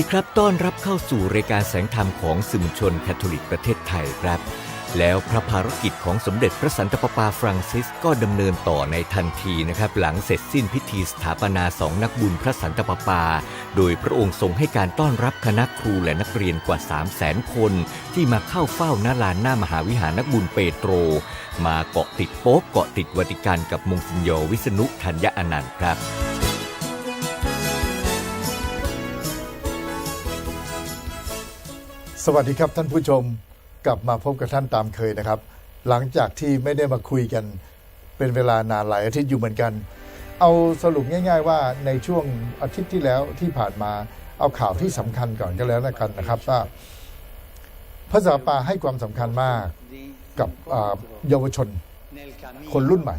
ดีครับ ต้อนรับเข้าสู่รายการแสงธรรมของสื่อมวลชนแคทอลิกประเทศไทยครับ แล้วพระภารกิจของสมเด็จพระสันตะปาปาฟรังซิสก็ดำเนินต่อในทันทีนะครับ หลังเสร็จสิ้นพิธีสถาปนาสองนักบุญพระสันตะปาปา โดยพระองค์ทรงให้การต้อนรับคณะครูและนักเรียนกว่า 3 0 0แสนคน ที่มาเข้าเฝ้าณลานหน้ามหาวิหารนักบุญเปโตร มาเกาะติดโป๊ปเกาะติดวัติกันกับมงสินโยวิษณุธัญญอนันต์ครับ สวัสดีครับท่านผู้ชมกลับมาพบกับท่านตามเคยนะครับ หลังจากที่ไม่ได้มาคุยกันเป็นเวลานานหลายอาทิตย์อยู่เหมือนกัน เอาสรุปง่าย ๆ ว่าในช่วงอาทิตย์ที่แล้วที่ผ่านมาเอาข่าวที่สำคัญก่อนก็แล้วกันนะครับว่าพระสาปาให้ความสำคัญมากกับเยาวชนคนรุ่นใหม่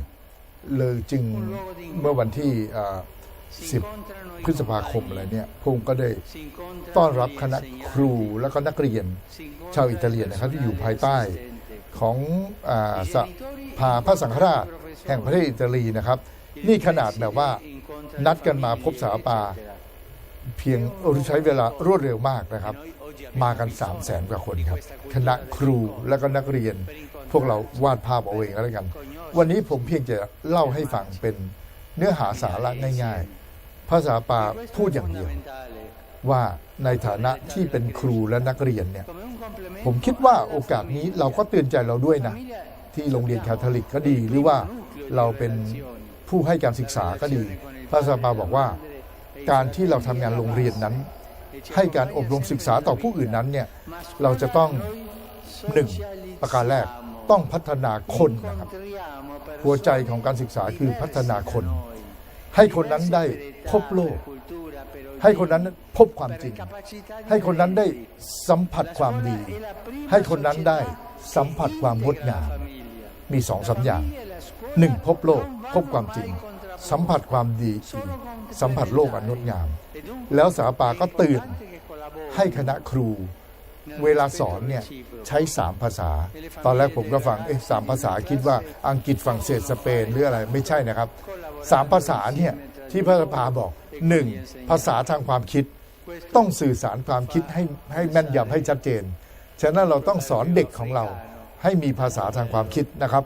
เลยจึงเมื่อวันที่ 10 พฤษภาคมอะไรเนี่ยพงค์ก็ได้ต้อนรับคณะครูแล้วก็นักเรียน ชาวอิตาเลียนนะครับที่อยู่ภายใต้ของอสภาพระสังฆราชแห่งประเทศอิตาลีนะครับ นี่ขนาดแบบว่านัดกันมาพบสาปาเพียงใช้เวลารวดเร็วมากนะครับ มากัน 3 0 0แสนกว่าคนครับ คณะครูและก็นักเรียน พวกเราวาดภาพเอาเองแล้วกัน วันนี้ผมเพียงจะเล่าให้ฟังเป็นเนื้อหาสาระง่าย ๆ ภาษาปาพูดอย่างเดียว ว่าในฐานะที่เป็นครูและนักเรียนเนี่ย ผมคิดว่าโอกาสนี้เราก็เตือนใจเราด้วยนะ ที่โรงเรียนคาทอลิกก็ดี หรือว่าเราเป็นผู้ให้การศึกษาก็ดีพระสาปาบอกว่า การที่เราทำงานโรงเรียนนั้น ให้การอบรมศึกษาต่อผู้อื่นนั้นเนี่ยเราจะต้องหนึ่งประการแรกต้องพัฒนาคนนะครับ หัวใจของการศึกษาคือพัฒนาคน ให้คนนั้นได้พบโลก ให้คนนั้นพบความจริง ให้คนนั้นได้สัมผัสความดี ให้คนนั้นได้สัมผัสความงดงามมีสองสาอย่างหนึ่งพบโลกพบความจริง สัมผัสความดีสัมผัสโลกอันงดงาม แล้วสาปาก็ตือนให้คณะครูเวลาสอนเนี่ยใช้สามภาษา ตอนแรกผมก็ฟังเอ๊ะสามภาษาคิดว่าอังกฤษฝรั่งเศสสเปนหรืออะไรไม่ใช่นะครับ สามภาษาเนี่ยที่พระสภาบอกหนึ่งภาษาทางความคิด ต้องสื่อสารความคิดให้ให้แม่นยำให้ชัดเจน ฉะนั้นเราต้องสอนเด็กของเราให้มีภาษาทางความคิดนะครับ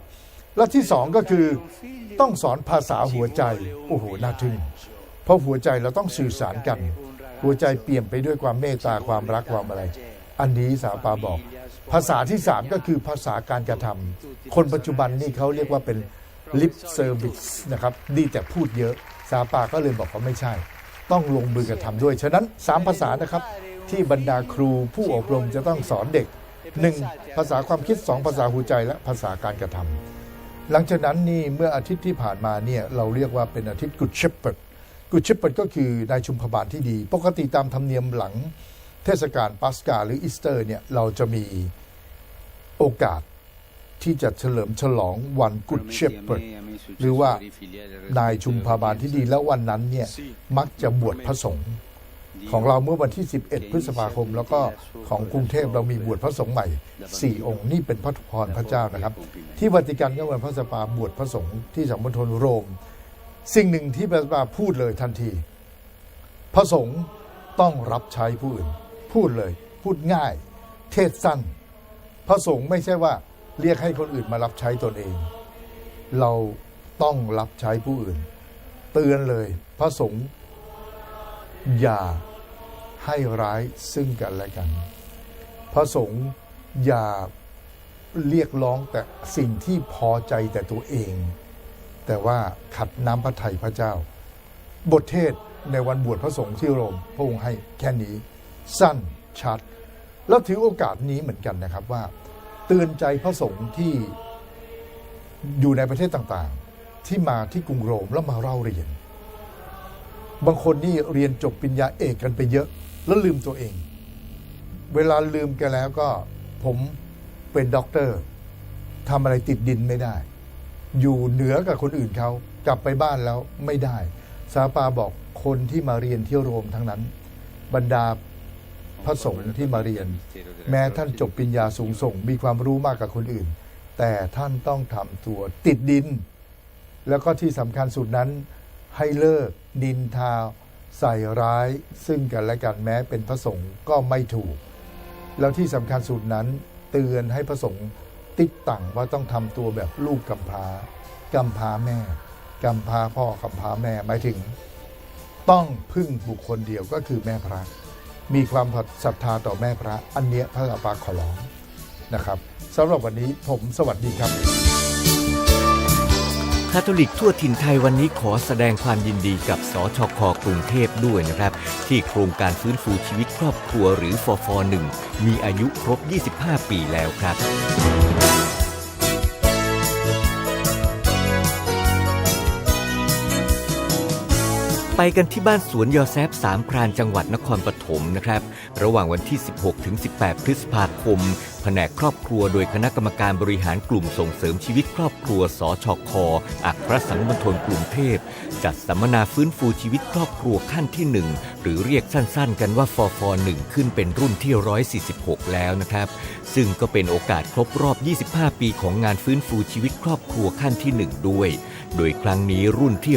และที่สองก็คือต้องสอนภาษาหัวใจโอ้โหน่าทึ่งเพราะหัวใจเราต้องสื่อสารกัน หัวใจเปี่ยมไปด้วยความเมตตาความรักความอะไร อันนี้สาปาบอก ภาษาที่สามก็คือภาษาการกระทำคนปัจจุบันนี่เขาเรียกว่าเป็น lip service นะครับดีแต่พูดเยอะสาปาก็เลยบอกว่าไม่ใช่ ต้องลงมือกระทำด้วย ฉะนั้นสามภาษานะครับ ที่บรรดาครูผู้อบรมจะต้องสอนเด็กหนึ่งภาษาความคิดสองภาษาหัวใจและภาษาการกระทำหลังจากนั้นนี่เมื่ออาทิตย์ที่ผ่านมาเนี่ยเราเรียกว่าเป็นอาทิตย์ Good Shepherd Good Shepherd ก็คือนายชุมพบาลที่ดี ปกติตามธรรมเนียมหลัง เทศกาลปัสกาหรืออีสเตอร์เนี่ยเราจะมีโอกาส ที่จะเฉลิมฉลองวัน Good Shepherd หรือว่านายชุมพบาลที่ดีแล้ววันนั้นเนี่ยมักจะบวชพระสงฆ์ของเราเมื่อวันที่ 11 พฤษภาคม แล้วก็ของกรุงเทพเรามีบวชพระสงฆ์ใหม่ 4 องค์นี่เป็นพระพรพระเจ้านะครับ ที่วัติกันก็วันพระสปาบวชพระสงฆ์ที่สัมมณฑลโรม สิ่งหนึ่งที่พระสปาพูดเลยทันที พระสงฆ์ต้องรับใช้ผู้อื่น พูดเลย พูดง่าย เทศสั้น พระสงฆ์ไม่ใช่ว่า เรียกให้คนอื่นมารับใช้ตนเอง เราต้องรับใช้ผู้อื่น เตือนเลยพระสงฆ์อย่าให้ร้ายซึ่งกันและกัน พระสงฆ์อย่าเรียกร้องแต่สิ่งที่พอใจแต่ตัวเอง แต่ว่าขัดน้ำพระทัยพระเจ้า บทเทศในวันบวชพระสงฆ์ที่โรมพระองค์ให้แค่นี้สั้นชัด แล้วถือโอกาสนี้เหมือนกันนะครับว่า เตือนใจพระสงฆ์ที่อยู่ในประเทศต่างๆ ที่มาที่กรุงโรมแล้วมาเล่าเรียน บางคนนี่เรียนจบปริญญาเอกกันไปเยอะ แล้วลืมตัวเอง เวลาลืมแกันแล้วก็ผมเป็นด็อกเตอร์ทำอะไรติดดินไม่ได้ อยู่เหนือกับคนอื่นเขากลับไปบ้านแล้วไม่ได้ซาปาบอกคนที่มาเรียนที่โรมทั้งนั้น บรรดา พระสงฆ์ที่มาเรียน แม้ท่านจบปริญญาสูงส่ง มีความรู้มากกว่าคนอื่น แต่ท่านต้องทำตัวติดดิน แล้วก็ที่สำคัญสุดนั้น ให้เลิกดินทาใส่ร้ายซึ่งกันและกันแม้เป็นพระสงฆ์ก็ไม่ถูก แล้วที่สำคัญสุดนั้น เตือนให้พระสงฆ์ติดตั้งว่าต้องทำตัวแบบลูกกำพร้ากำพร้าแม่กำพร้าพ่อกำพร้าแม่หมายถึง ต้องพึ่งบุคคลเดียวก็คือแม่พระ มีความศรัทธาต่อแม่พระอันเนี้ยพระอาปาขอร้องนะครับสำหรับวันนี้ผมสวัสดีครับคาทอลิกทั่วถิ่นไทยวันนี้ขอแสดงความยินดีกับสชคกรุงเทพด้วยนะครับ ที่โครงการฟื้นฟูชีวิตครอบครัวหรือฟฟ1มีอายุครบ 25 ปีแล้วครับ ไปกันที่บ้านสวนยอแซฟสามพรานจังหวัดนครปฐมนะครับ ระหว่างวันที่ 16 ถึง 18 พฤษภาคม ผนกครอบครัวโดยคณะกรรมการบริหารกลุ่มส่งเสริมชีวิตครอบครัวสชคอัครสังมณฑลกรุงเทพ จัดสัมมนาฟื้นฟูชีวิตครอบครัวขั้นที่ 1 หรือเรียกสั้นๆ กันว่าฟฟ1ขึ้นเป็นรุ่นที่ 146 แล้วนะครับ ซึ่งก็เป็นโอกาสครบรอบ 25 ปีของงานฟื้นฟูชีวิตครอบครัวขั้นที่ 1 ด้วย โดยครั้งนี้รุ่นที่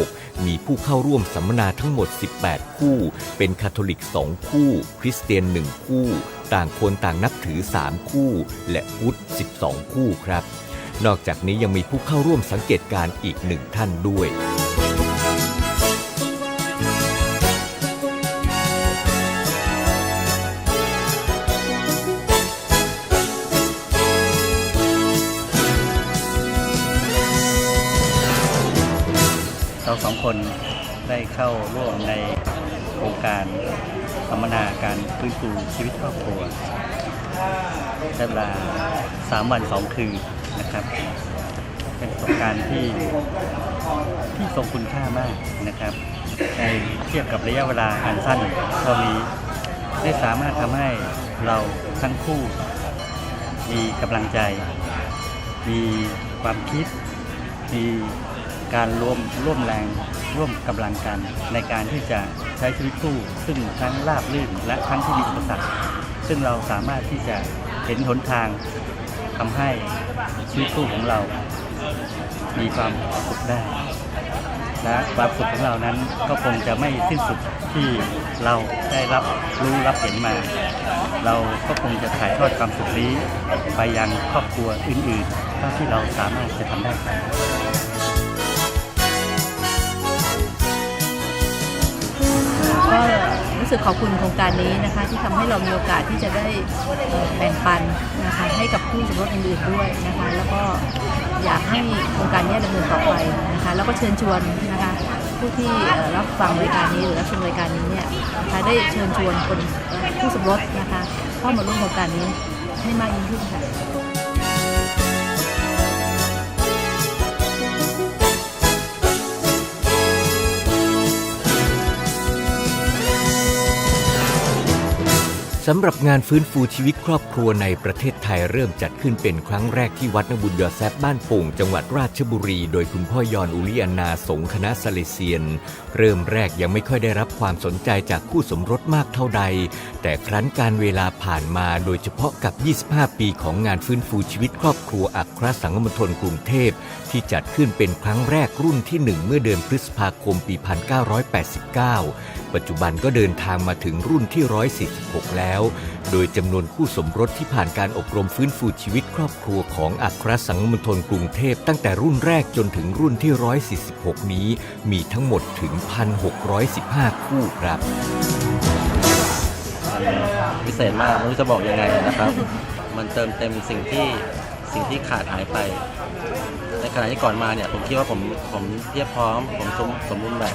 146 มีผู้เข้าร่วมสัมมนาทั้งหมด 18 คู่ เป็นคาทอลิก 2 คู่ คริสเตียน 1 คู่ ต่างคนต่างนับถือ 3 คู่ และพุทธ 12 คู่ครับ นอกจากนี้ยังมีผู้เข้าร่วมสังเกตการอีกหนึ่งท่านด้วยเราสองคนได้เข้าร่วมในโครงการ มมนาการฟื้นฟูชีวิตครอบครัวใช้เวลา 3 วัน 2 คืนนะครับ เป็นประสบการณ์ที่ที่ทรงคุณค่ามากนะครับ ในเทียบกับระยะเวลาอันสั้นเท่านี้ได้สามารถทำให้เราทั้งคู่ มีกำลังใจ มีความคิด มี การร่วมร่วมแรงร่วมกำลังกัน ในการที่จะใช้ชีวิตคู่ซึ่งทั้งราบรื่นและทั้งที่มีอุปสรรคซึ่งเราสามารถที่จะเห็นหนทางทำให้ชีวิตคู่ของเรา มีความสุขได้และความสุขของเรานั้นก็คงจะไม่สิ้นสุดที่เราได้รับรู้รับเห็นมา เราก็คงจะถ่ายทอดความสุขนี้ ไปยังครอบครัวอื่นๆเท่าที่เราสามารถจะทำได้ ก็รู้สึกขอบคุณโครงการนี้นะคะ ที่ทำให้เรามีโอกาสที่จะได้แบ่งปันนะคะให้กับผู้สมรสอื่นๆด้วยนะคะ แล้วก็อยากให้โครงการนี้ดำเนินต่อไปนะคะ แล้วก็เชิญชวนนะคะผู้ที่รับฟังรายการนี้หรือรับชมรายการนี้เนี่ยนะคะได้เชิญชวนคนผู้สมรสนะคะเข้ามาร่วมโครงการนี้ให้มากยิ่งขึ้นค่ะ สำหรับงานฟื้นฟูชีวิตครอบครัวในประเทศไทยเริ่มจัดขึ้นเป็นครั้งแรกที่วัดนบุญยอแซบบ้านโป่งจังหวัดราชบุรี โดยคุณพ่อยอนอุลิอันาสงฆ์คณะสเลเซียน เริ่มแรกยังไม่ค่อยได้รับความสนใจจากคู่สมรสมากเท่าใด แต่ครั้นการเวลาผ่านมาโดยเฉพาะกับ 25 ปีของงานฟื้นฟูชีวิตครอบครัวอัครสังฆมณฑลกรุงเทพ ที่จัดขึ้นเป็นครั้งแรกรุ่นที่ 1 เมื่อเดือนพฤษภาคมปี 1989 ปัจจุบันก็เดินทางมาถึงรุ่นที่ 146 แล้ว โดยจำนวนคู่สมรสที่ผ่านการอบรมฟื้นฟูชีวิตครอบครัวของอัครสังมณฑลกรุงเทพตั้งแต่รุ่นแรกจนถึงรุ่นที่ 146 นี้ มีทั้งหมดถึง 1,615 คู่ครับพิเศษมากไม่รู้จะบอกยังไงนะครับ มันเติมเต็มสิ่งที่สิ่งที่ขาดหายไป ในขณะที่ก่อนมาเนี่ยผมคิดว่าผมผมเทียบพร้อม ผมสมสมบูรณ์แบบ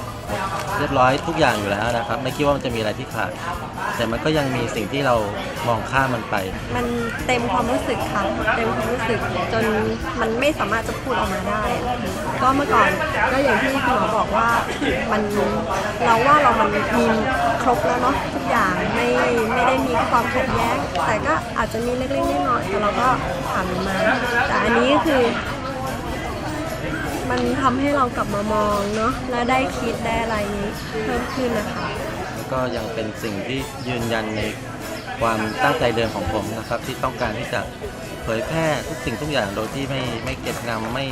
เรียบร้อยทุกอย่างอยู่แล้วนะครับ ไม่คิดว่ามันจะมีอะไรที่ขาด แต่มันก็ยังมีสิ่งที่เรามองข้ามมันไป มันเต็มความรู้สึกค่ะเต็มความรู้สึกจนมันไม่สามารถจะพูดออกมาได้ ก็เมื่อก่อนก็อย่างที่คุณหมอบอกว่ามันเราว่าเรามันมีครบแล้วเนาะทุกอย่างไม่ไม่ได้มีความขัดแย้งแต่ก็อาจจะมีเล็กๆน้อยๆแต่เราก็ผ่านมันมาแต่อันนี้คือ มันทำให้เรากลับมามองเนาะและได้คิดได้อะไรเพิ่มขึ้นนะคะ ก็ยังเป็นสิ่งที่ยืนยันในความตั้งใจเดิมของผมนะครับ ที่ต้องการที่จะเผยแพร่ทุกสิ่งทุกอย่างโดยที่ไม่ไม่เก็บงำไม่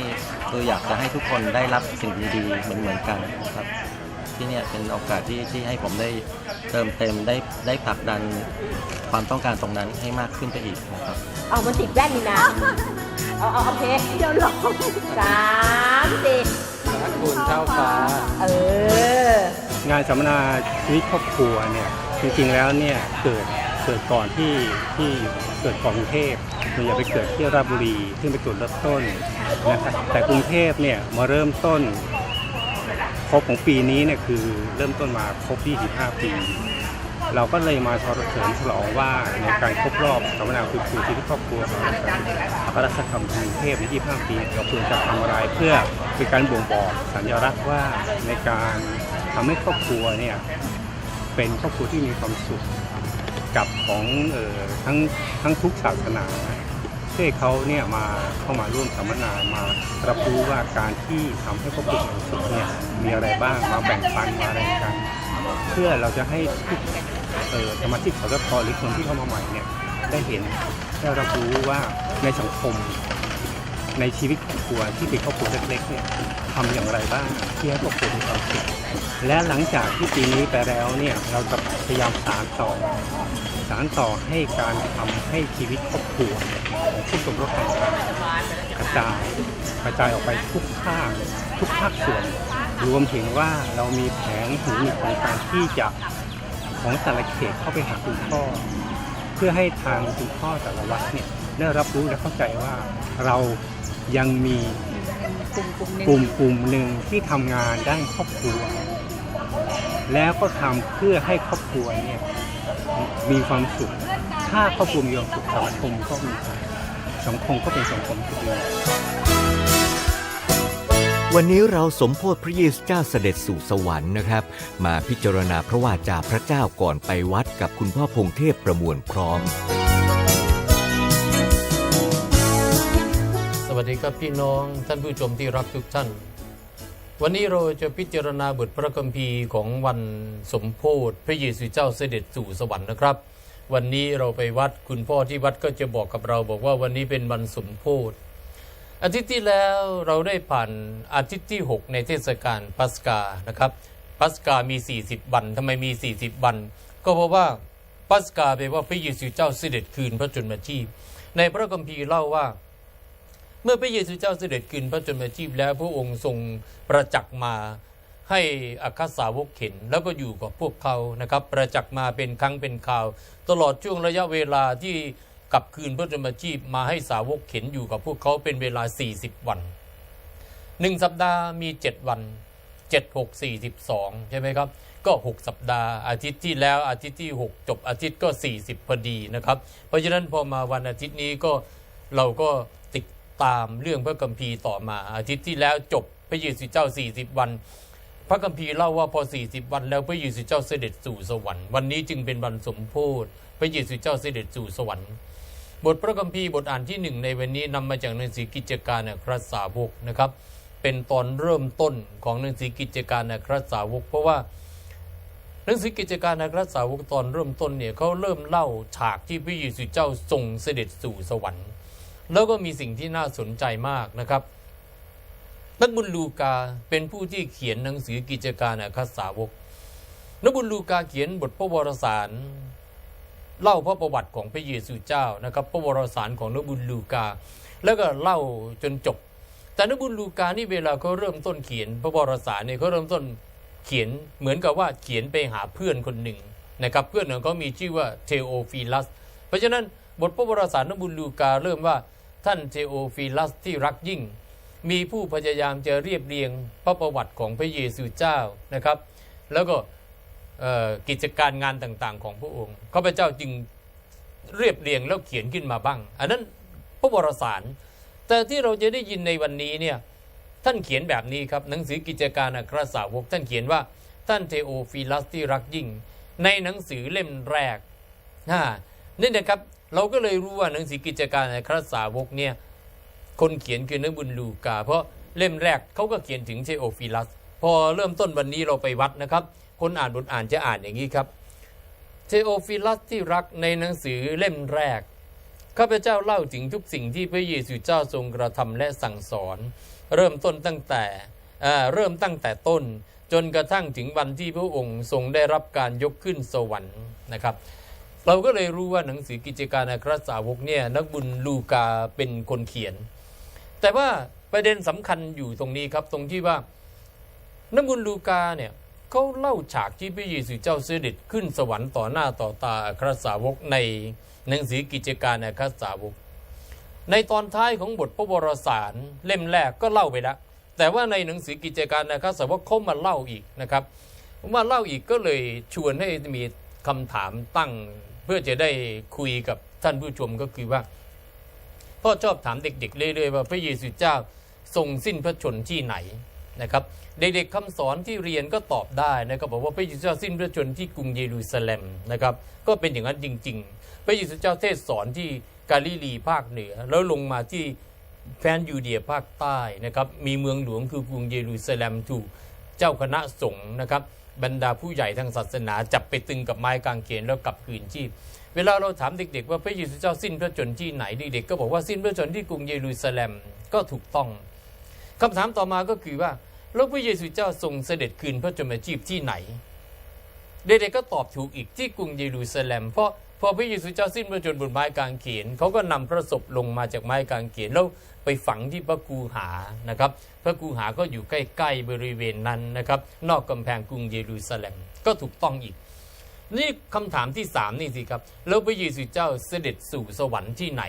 คืออยากจะให้ทุกคนได้รับสิ่งดีๆเหมือนเหมือนกันนะครับ ที่เนี่ยเป็นโอกาสที่ที่ให้ผมได้เติมเต็มได้ได้ผลักดันความต้องการตรงนั้นให้มากขึ้นไปอีกนะครับ เอามันติดแว่นนี่นะ เอาเอาโอเคเดี๋ยวลองสามสี่คุณเท่าฟ้า เออ งานสัมมนาชีวิตครอบครัวเนี่ยจริงๆแล้วเนี่ยเกิดเกิดก่อนที่ที่เกิดก่อนกรุงเทพมันอย่าไปเกิดที่ราชบุรีซึ่งเป็นจุดเริ่มต้นนะครับแต่กรุงเทพเนี่ยมาเริ่มต้น ครบของปีนี้เนี่ยคือเริ่มต้นมาครบ 25 ปี เราก็เลยมาเฉลิมฉลองว่าในการครบรอบสัมมนาคือคือชีวิตครอบครัวของพระราชธรรมกรุงเทพใน 25 ปีเราควรจะทำอะไรเพื่อเป็นการบ่งบอกสัญลักษณ์ว่าในการทำให้ครอบครัวเนี่ยเป็นครอบครัวที่มีความสุขกับของออทั้งทั้งทุกศาสนา ให้เขาเนี่ยมาเข้ามาร่วมสัมมนามารับรู้ว่าการที่ทำให้ครอบครัวมีความสุขเนี่ยมีอะไรบ้างมาแบ่งปันมาอะไรกัน เพื่อเราจะให้ทุกเออสมาชิกสตทหรือคนที่เข้ามาใหม่เนี่ยได้เห็นได้รับรู้ว่าในสังคมในชีวิตครอบครัวที่เป็นครอบครัวเล็กๆเนี่ยทำอย่างไรบ้างที่ให้ครอบครัวมีความสุขและหลังจากที่ปีนี้ไปแล้วเนี่ยเราจะพยายามสานต่อ สานต่อให้การทำให้ชีวิตครอบครัวของผู้สมรสต่งงานกระจายกระจายออกไปทุกภาคทุกภาคส่วน รวมถึงว่าเรามีแผนหรือมีโครงการที่จะของแต่ละเขตเข้าไปหาคุณพ่อ เพื่อให้ทางคุณพ่อแต่ละวัดเนี่ยได้รับรู้และเข้าใจว่าเรายังมีปุ่มกลุ่มหนึ่งกลุ่มกลุ่มหนึ่งที่ทำงานด้านครอบครัว แล้วก็ทำเพื่อให้ครอบครัวเนี่ยมีความสุข ถ้าครอบครัวมีความสุขสังคมก็มีความสุขสังคมก็เป็นสังคมที่ดีวันนี้เราสมโพธิพระเยซูเจ้าเสด็จสู่สวรรค์นะครับ มาพิจารณาพระวาจาพระเจ้าก่อนไปวัดกับคุณพ่อพงเทพประมวลพร้อม สวัสดีครับพี่น้องท่านผู้ชมที่รักทุกท่าน วันนี้เราจะพิจารณาบทพระคัมภีร์ของวันสมโพธิพระเยซูเจ้าเสด็จสู่สวรรค์นะครับ วันนี้เราไปวัดคุณพ่อที่วัดก็จะบอกกับเราบอกว่าวันนี้เป็นวันสมโพธิอาทิตย์ที่แล้วเราได้ผ่านอาทิตย์ที่ 6 ในเทศกาลปัสกานะครับปัสกามี 40 วันทำไมมี 40 วัน ก็เพราะว่าปัสกาแปลว่าพระเยซูเจ้าเสด็จคืนพระชนมาชีพในพระคัมภีร์เล่าว่า เมื่อพระเยซูเจ้าเสด็จคืนพระชนมาชีพแล้วพระองค์ทรงประจักษ์มาให้อัครสาวกเห็นแล้วก็อยู่กับพวกเขานะครับ ประจักษ์มาเป็นครั้งเป็นข่าว ตลอดช่วงระยะเวลาที่กลับคืนพระชนมาชีพมาให้สาวกเห็นอยู่กับพวกเขาเป็นเวลา 40 วันหนึ่งสัปดาห์มี 7 วัน 7 6 42 ใช่ไหมครับ ก็ 6 สัปดาห์อาทิตย์ที่แล้วอาทิตย์ที่ 6 จบอาทิตย์ก็ 40พอดีนะครับ เพราะฉะนั้นพอมาวันอาทิตย์นี้ก็เราก็ ตามเรื่องพระคัมภีร์ต่อมา อาทิตย์ที่แล้วจบพระเยซูเจ้า 40 วัน พระคัมภีร์เล่าว่าพอ 40 วันแล้วพระเยซูเจ้าเสด็จสู่สวรรค์วันนี้จึงเป็นวันสมโพธิพระเยซูเจ้าเสด็จสู่สวรรค์บทพระคัมภีร์บทอ่านที่หนึ่งในวันนี้นำมาจากหนังสือกิจการอัครสาวกนะครับ เป็นตอนเริ่มต้นของหนังสือกิจการอัครสาวก เพราะว่าหนังสือกิจการอัครสาวกตอนเริ่มต้นเนี่ยเขาเริ่มเล่าฉากที่พระเยซูเจ้าทรงเสด็จสู่สวรรค์ แล้วก็มีสิ่งที่น่าสนใจมากนะครับนักบุญลูกาเป็นผู้ที่เขียนหนังสือกิจการอัครสาวกนักบุญลูกาเขียนบทพระวรสาร เล่าพระประวัติของพระเยซูเจ้านะครับ พระวรสารของนบุญลูกา แล้วก็เล่าจนจบ แต่นบุญลูกานี่เวลาเขาเริ่มต้นเขียน พระวรสารเนี่ยเขาเริ่มต้นเขียนเหมือนกับว่าเขียนไปหาเพื่อนคนหนึ่งนะครับ เพื่อนของเขามีชื่อว่าเทโอฟิลัส เพราะฉะนั้นบทพระวรสารนบุญลูกาเริ่มว่า ท่านเทโอฟิลัสที่รักยิ่ง มีผู้พยายามจะเรียบเรียงพระประวัติของพระเยซูเจ้านะครับ แล้วก็กิจการงานต่างๆ ของพระองค์ข้าพเจ้าจึงเรียบเรียงแล้วเขียนขึ้นมาบ้าง อันนั้นพระวรสาร แต่ที่เราจะได้ยินในวันนี้เนี่ยท่านเขียนแบบนี้ครับหนังสือกิจการอัครสาวกท่านเขียนว่าท่านเทโอฟิลัสที่รักยิ่ง ในหนังสือเล่มแรกนี่นะครับ เราก็เลยรู้ว่าหนังสือกิจการอัครัสสาวกเนี่ยคนเขียนคือนักบุญลูกา เพราะเล่มแรกเขาก็เขียนถึงเทโอฟิลัส พอเริ่มต้นวันนี้เราไปวัดนะครับ คนอ่านบทอ่านจะอ่านอย่างนี้ครับเทโอฟิลัสที่รักในหนังสือเล่มแรกข้าพเจ้าเล่าถึงทุกสิ่งที่พระเยซูเจ้าทรงกระทำและสั่งสอน เริ่มต้นตั้งแต่เเริ่มตั้งแต่ต้น จนกระทั่งถึงวันที่พระองค์ทรงได้รับการยกขึ้นสวรรค์นะครับ เราก็เลยรู้ว่าหนังสือกิจการอัครสาวกเนี่ยนักบุญลูกาเป็นคนเขียน แต่ว่าประเด็นสำคัญอยู่ตรงนี้ครับตรงที่ว่านักบุญลูกาเนี่ยเขาเล่าฉากที่พระเยซูเจ้าเสด็จขึ้นสวรรค์ต่อหน้าต่อตาอัครสาวกในหนังสือกิจการอัครสาวก ในตอนท้ายของบทพระวรสารเล่มแรกก็เล่าไปแล้วแต่ว่าในหนังสือกิจการนะครสาวกเขามาเล่าอีกนะครับมาเล่าอีกก็เลยชวนให้มีคำถามตั้ง พื่อจะได้คุยกับท่านผู้ชมก็คือว่าพ่อชอบถามเด็กๆ เรื่อยๆว่าพระเยซูเจ้าทรงสิ้นพระชนที่ไหนนะครับเด็กๆคำสอนที่เรียนก็ตอบได้นะครับบอกว่าพระเยซูเจ้าสิ้นพระชนที่กรุงเยรูซาเล็มนะครับก็เป็นอย่างนั้นจริง ๆ พระเยซูเจ้าเทศสอนที่กาลิลีภาคเหนือ แล้วลงมาที่แฟนยูเดียภาคใต้นะครับมีเมืองหลวงคือกรุงเยรูซาเล็มถูกเจ้าคณะสงฆ์นะครับ บรรดาผู้ใหญ่ทางศาสนาจับไปตึงกับไม้กางเขนแล้วกลับคืนชีพ เวลาเราถามเด็ก ๆ ว่าพระเยซูเจ้าสิ้นพระชนที่ไหนเด็กๆก็บอกว่าสิ้นพระชนที่กรุงเยรูซาเล็มก็ถูกต้องคำถามต่อมาก็คือว่าแล้วพระเยซูเจ้าทรงเสด็จคืนพระชนมชีพที่ไหน เด็กๆก็ตอบถูกอีกที่กรุงเยรูซาเล็มเพราะพอพระเยซูเจ้าสิ้นพระชนบนไม้กางเขนเขาก็นำพระศพลงมาจากไม้กางเขนแล้ว ไปฝังที่พระกูหานะครับ พระกูหาก็อยู่ใกล้ๆบริเวณนั้นนะครับ นอกกำแพงกรุงเยรูซาเล็มก็ถูกต้องอีก นี่คำถามที่สามนี่สิครับแล้วพระเยซูเจ้าเสด็จสู่สวรรค์ที่ไหน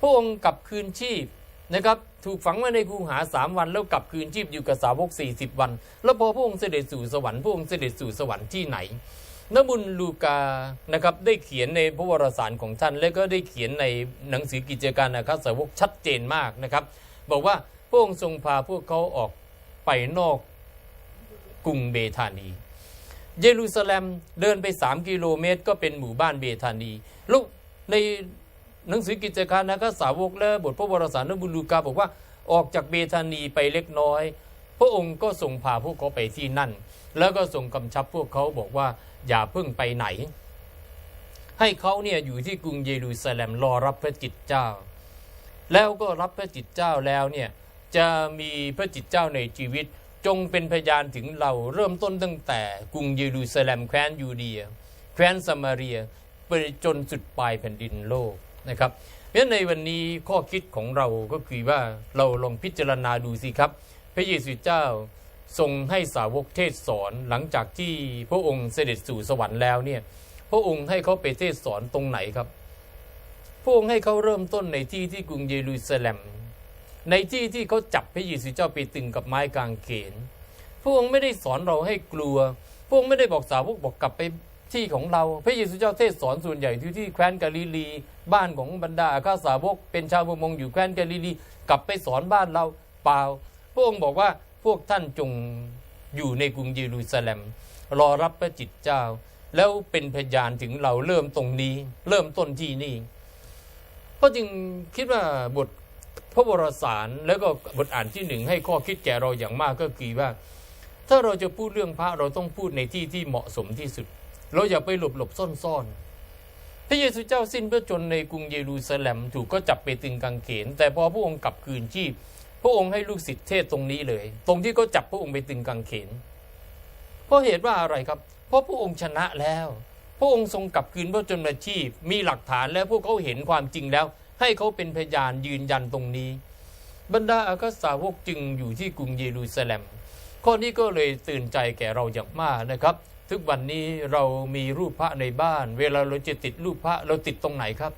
พระองค์กลับคืนชีพนะครับถูกฝังไว้ในคูหาสามวัน แล้วกลับคืนชีพอยู่กับสาวกสี่สิบวัน แล้วพอพระองค์เสด็จสู่สวรรค์พระองค์เสด็จสู่สวรรค์ที่ไหน นบุญลูกานะครับได้เขียนในพระวรสารของท่าน และก็ได้เขียนในหนังสือกิจการนะครับสาวกชัดเจนมากนะครับ บอกว่าพระองค์ทรงพาพวกเขาออกไปนอกกรุงเบธานี เยรูซาเล็มเดินไป 3 กิโลเมตร ก็เป็นหมู่บ้านเบธานีล้วในหนังสือกิจการนะครับสาวกและบทพระวรสารนบุญลูกาบอกว่าออกจากเบธานีไปเล็กน้อย พระองค์ก็ทรงพาพวกเขาไปที่นั่น แล้วก็ทรงกำชับพวกเขาบอกว่า อย่าเพิ่งไปไหน ให้เขาเนี่ยอยู่ที่กรุงเยรูซาเล็มรอรับพระจิตเจ้า แล้วก็รับพระจิตเจ้าแล้วเนี่ยจะมีพระจิตเจ้าในชีวิต จงเป็นพยานถึงเราเริ่มต้นตั้งแต่กรุงเยรูซาเล็มแคว้นยูเดีย แคว้นสมาเรียไปจนสุดปลายแผ่นดินโลกนะครับเพราะฉะนั้นในวันนี้ข้อคิดของเราก็คือว่าเราลองพิจารณาดูสิครับ พระเยซูเจ้า ทรงให้สาวกเทศสอนหลังจากที่พระองค์เสด็จสู่สวรรค์แล้วเนี่ยพระองค์ให้เขาไปเทศสอนตรงไหนครับ พระองค์ให้เขาเริ่มต้นในที่ที่กรุงเยรูซาเล็ม ในที่ที่เขาจับพระเยซูเจ้าไปตึงกับไม้กางเขน พระองค์ไม่ได้สอนเราให้กลัว พระองค์ไม่ได้บอกสาวกบอกกลับไปที่ของเรา พระเยซูเจ้าเทศสอนส่วนใหญ่ที่ที่แคว้นกาลิลี บ้านของบรรดาข้าสาวกเป็นชาวประมงอยู่แคว้นกาลิลี กลับไปสอนบ้านเราเปล่า พระองค์บอกว่า พวกท่านจงอยู่ในกรุงเยรูซาเล็ม รอรับพระจิตเจ้า แล้วเป็นพยานถึงเราเริ่มตรงนี้ เริ่มต้นที่นี่เพราะจึงคิดว่าบทพระวรสารแล้วก็บทอ่านที่หนึ่งให้ข้อคิดแก่เราอย่างมากก็คือว่า ถ้าเราจะพูดเรื่องพระเราต้องพูดในที่ที่เหมาะสมที่สุด เราอย่าไปหลบหลบซ่อนซ่อนพระเยซูเจ้าสิ้นพระชนในกรุงเยรูซาเล็มถูกก็จับไปตึงกางเขน แต่พอพระองค์กลับคืนชีพ พระองค์ให้ลูกศิษย์เทศตรงนี้เลย ตรงที่เขาจับพระองค์ไปตึงกางเขนเพราะเหตุว่าอะไรครับ เพราะพระองค์ชนะแล้ว พระองค์ทรงกลับคืนพระชนมชีพ มีหลักฐานแล้วพวกเขาเห็นความจริงแล้ว ให้เขาเป็นพยานยืนยันตรงนี้ บรรดาอาคาสาวกจึงอยู่ที่กรุงเยรูซาเล็ม ข้อนี้ก็เลยตื่นใจแก่เราอย่างมากนะครับ ทุกวันนี้เรามีรูปพระในบ้าน เวลาเราจะติดรูปพระเราติดตรงไหนครับ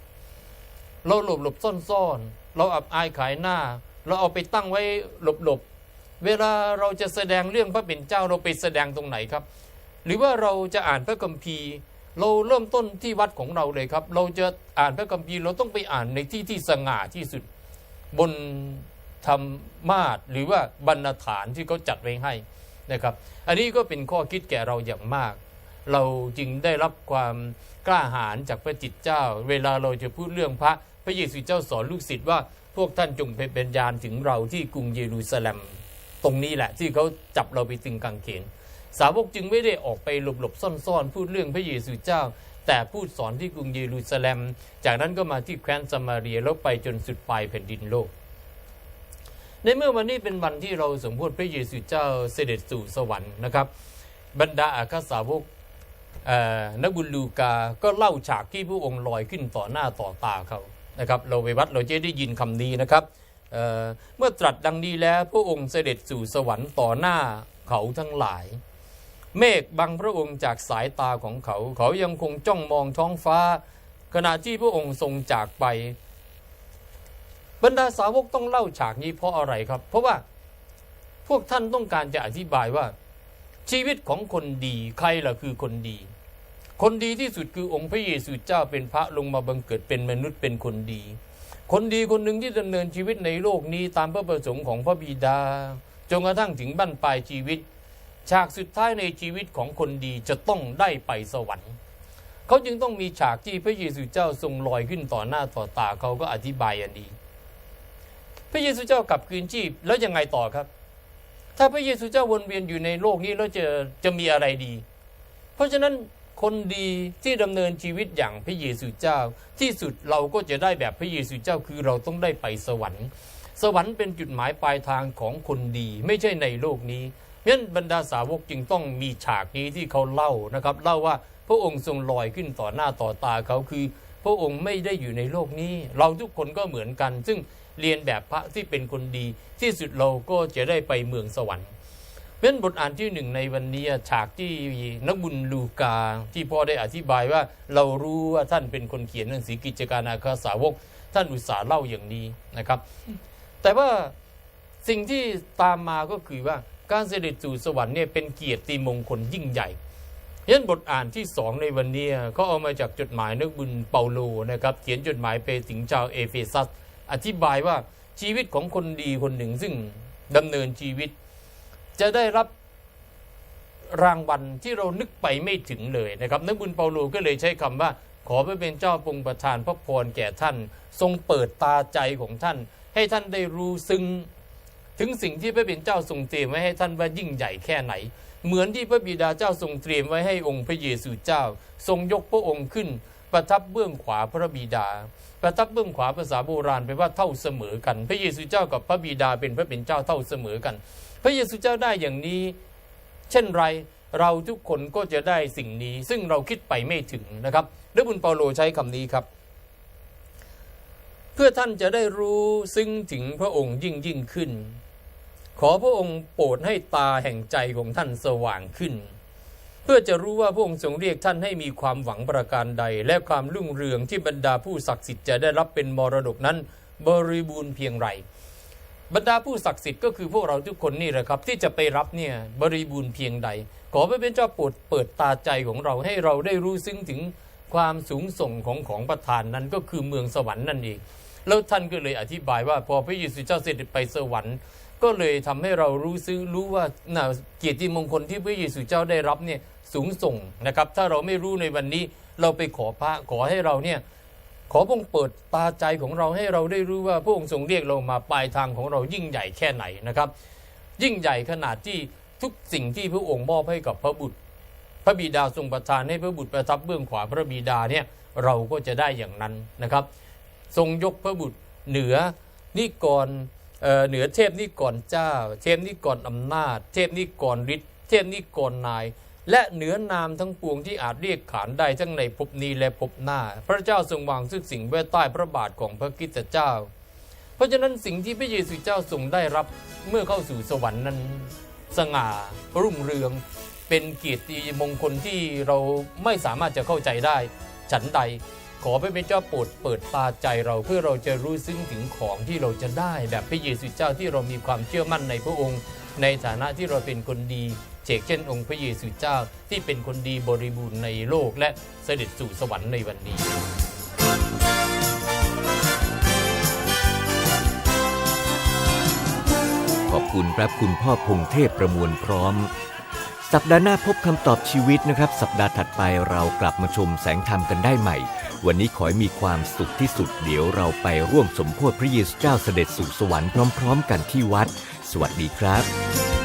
เราหลบหลบซ่อนซ่อนๆเราอับอายขายหน้า เราเอาไปตั้งไว้หลบๆ เวลาเราจะแสดงเรื่องพระเป็นเจ้าเราไปแสดงตรงไหนครับ หรือว่าเราจะอ่านพระคัมภีร์ เราเริ่มต้นที่วัดของเราเลยครับ เราจะอ่านพระคัมภีร์เราต้องไปอ่านในที่ที่สง่าที่สุด บนธรรมาสหรือว่าบรรณฐานที่เขาจัดไว้ให้นะครับ อันนี้ก็เป็นข้อคิดแก่เราอย่างมาก เราจึงได้รับความกล้าหาญจากพระจิตเจ้า เวลาเราจะพูดเรื่องพระพระเยซูเจ้าสอนลูกศิษย์ว่า พวกท่านจงเป็นญาณถึงเราที่กรุงเยรูซาเล็ม ตรงนี้แหละที่เขาจับเราไปตึงกางเขนสาวกจึงไม่ได้ออกไปหลบๆซ่อนๆ พูดเรื่องพระเยซูเจ้า แต่พูดสอนที่กรุงเยรูซาเล็ม จากนั้นก็มาที่แคว้นสมาเรียแล้วไปจนสุดปลายแผ่นดินโลก ในเมื่อวันนี้เป็นวันที่เราสมโภชพระเยซูเจ้าเสด็จสู่สวรรค์นะครับ บรรดาอาคาสาวกนักบุญลูกา ก็เล่าฉากที่พระองค์ลอยขึ้นต่อหน้าต่อตาเขา นะครับเราไปวัดเราจะได้ยินคำนี้นะครับเเมื่อตรัสดังนี้แล้วพระองค์เสด็จสู่สวรรค์ต่อหน้าเขาทั้งหลาย เมฆบังพระองค์จากสายตาของเขา เขายังคงจ้องมองท้องฟ้า ขณะที่พระองค์ทรงจากไป บรรดาสาวกต้องเล่าฉากนี้เพราะอะไรครับ เพราะว่าพวกท่านต้องการจะอธิบายว่า ชีวิตของคนดีใครล่ะคือคนดี คนดีที่สุดคือองค์พระเยซูเจ้าเป็นพระลงมาบังเกิดเป็นมนุษย์เป็นคนดี คนดีคนหนึ่งที่ดำเนินชีวิตในโลกนี้ตามพระประสงค์ของพระบิดา จนกระทั่งถึงบั้นปลายชีวิต ฉากสุดท้ายในชีวิตของคนดีจะต้องได้ไปสวรรค์ เขาจึงต้องมีฉากที่พระเยซูเจ้าทรงลอยขึ้นต่อหน้าต่อตาเขาก็อธิบายอันนี้ พระเยซูเจ้ากลับคืนชีพแล้วยังไงต่อครับ ถ้าพระเยซูเจ้าวนเวียนอยู่ในโลกนี้แล้วจะจะมีอะไรดี เพราะฉะนั้น คนดีที่ดำเนินชีวิตอย่างพระเยซูเจ้า ที่สุดเราก็จะได้แบบพระเยซูเจ้าคือเราต้องได้ไปสวรรค์ สวรรค์เป็นจุดหมายปลายทางของคนดีไม่ใช่ในโลกนี้เพราะนั้นบรรดาสาวกจึงต้องมีฉากนี้ที่เขาเล่านะครับ เล่าว่าพระองค์ทรงลอยขึ้นต่อหน้าต่อตาเขาคือ พระองค์ไม่ได้อยู่ในโลกนี้ เราทุกคนก็เหมือนกัน ซึ่งเรียนแบบพระที่เป็นคนดี ที่สุดเราก็จะได้ไปเมืองสวรรค์ เป็นบทอ่านที่หนึ่งในวันนี้ฉากที่นักบุญลูกาที่พ่อได้อธิบายว่าเรารู้ว่าท่านเป็นคนเขียนหนังสือกิจการอาคาสาวก ท่านอุตสาห์เล่าอย่างนี้นะครับ แต่ว่าสิ่งที่ตามมาก็คือว่าการเสด็จสู่สวรรค์เนี่ยเป็นเกียรติมงคลยิ่งใหญ่ยันบทอ่านที่สองในวันนี้เขาเอามาจากจดหมายนักบุญเปาโลนะครับเขียนจดหมายไปถึงชาวเอเฟซัส อธิบายว่าชีวิตของคนดีคนหนึ่งซึ่งดำเนินชีวิต จะได้รับรางวัลที่เรานึกไปไม่ถึงเลยนะครับ นักบุญเปาโลก็เลยใช้คำว่า ขอพระเป็นเจ้าปรงประทานพระพรแก่ท่าน ทรงเปิดตาใจของท่าน ให้ท่านได้รู้ซึ้งถึงสิ่งที่พระเป็นเจ้าทรงเตรียมไว้ให้ท่านว่ายิ่งใหญ่แค่ไหน เหมือนที่พระบิดาเจ้าทรงเตรียมไว้ให้องค์พระเยซูเจ้า ทรงยกพระองค์ขึ้น ประทับเบื้องขวาพระบิดา ประทับเบื้องขวาภาษาโบราณแปลว่าเท่าเสมอกัน พระเยซูเจ้ากับพระบิดาเป็นพระเป็นเจ้าเท่าเสมอกัน พระเยซูเจ้าได้อย่างนี้ เช่นไรเราทุกคนก็จะได้สิ่งนี้ ซึ่งเราคิดไปไม่ถึงนะครับและบุญเปาโลใช้คำนี้ครับ เพื่อท่านจะได้รู้ซึ่งถึงพระองค์ยิ่งยิ่งขึ้น ขอพระองค์โปรดให้ตาแห่งใจของท่านสว่างขึ้น เพื่อจะรู้ว่าพระองค์ทรงเรียกท่านให้มีความหวังประการใด และความรุ่งเรืองที่บรรดาผู้ศักดิ์สิทธิ์จะได้รับเป็นมรดกนั้น บริบูรณ์เพียงไร บรรดาผู้ศักดิ์สิทธิ์ก็คือพวกเราทุกคนนี่แหละครับ ที่จะไปรับเนี่ยบริบูรณ์เพียงใด ขอพระเป็นเจ้าโปรดเปิดตาใจของเราให้เราได้รู้ซึ้งถึงความสูงส่งของของประธานนั้นก็คือเมืองสวรรค์นั่นเองแล้วท่านก็เลยอธิบายว่าพอพระเยซูเจ้าเสด็จไปสวรรค์ ก็เลยทำให้เรารู้ซึ้งรู้ว่าน่ะเกียรติมงคลที่พระเยซูเจ้าได้รับเนี่ยสูงส่งนะครับ ถ้าเราไม่รู้ในวันนี้เราไปขอพระขอให้เราเนี่ย ขอพระองค์เปิดตาใจของเราให้เราได้รู้ว่าพระองค์ทรงเรียกเรามาปลายทางของเรายิ่งใหญ่แค่ไหนนะครับ ยิ่งใหญ่ขนาดที่ทุกสิ่งที่พระองค์มอบให้กับพระบุตร พระบิดาทรงประทานให้พระบุตรประทับเบื้องขวาพระบิดาเนี่ยเราก็จะได้อย่างนั้นนะครับ ทรงยกพระบุตรเหนือนิกรเอ่อเหนือเทพนิกรเจ้า เทพนิกรอำนาจ เทพนิกรฤทธิ์เทพนิกรนาย และเหนือนามทั้งปวงที่อาจเรียกขานได้ทั้งในภพนี้และภพหน้า พระเจ้าทรงวางทุกสิ่งไว้ใต้พระบาทของพระคริสตเจ้า เพราะฉะนั้นสิ่งที่พระเยซูเจ้าทรงได้รับเมื่อเข้าสู่สวรรค์นั้น สง่ารุ่งเรือง เป็นเกียรติมงคลที่เราไม่สามารถจะเข้าใจได้ ฉันใด ขอพระเป็นเจ้าโปรดเปิดตาใจเราเพื่อเราจะรู้ซึ้งถึงของที่เราจะได้ แบบพระเยซูเจ้าที่เรามีความเชื่อมั่นในพระองค์ ในฐานะที่เราเป็นคนดี เชกเช่นองค์พระเยซูเจ้าที่เป็นคนดีบริบูรณ์ในโลกและเสด็จสู่สวรรค์ในวันนี้ ขอบคุณครับคุณพ่อพงเทพประมวลพร้อม สัปดาห์หน้าพบคำตอบชีวิตนะครับ สัปดาห์ถัดไปเรากลับมาชมแสงธรรมกันได้ใหม่ วันนี้ขอให้มีความสุขที่สุดเดี๋ยวเราไปร่วมสมโพธิพระเยซูเจ้าเสด็จสู่สวรรค์พร้อม ๆ กันที่วัด สวัสดีครับ